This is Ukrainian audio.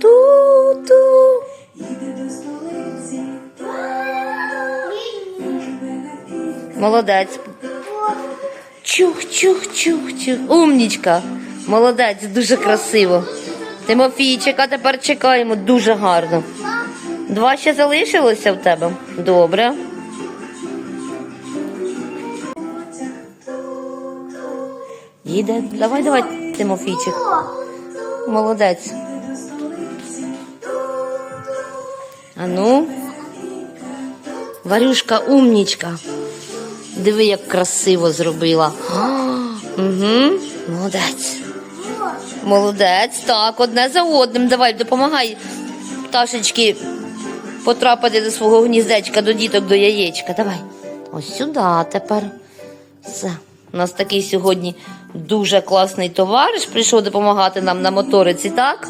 Ту-ту. Молодець. Чух-чух-чух-чух. Умнічка. Молодець, дуже красиво. Тимофійчика тепер чекаємо дуже гарно. Два ще залишилося в тебе. Добре. Їде. Давай, давай, Тимофійчик. Молодець. А ну. Варюшка умнічка. Диви, як красиво зробила. Угу. Молодець. Молодець. Так, одне за одним. Давай, допомагай пташечки потрапити до свого гніздечка, до діток, до яєчка. Давай. Ось сюди тепер. Все. У нас такий сьогодні дуже класний товариш прийшов допомагати нам на моториці, так?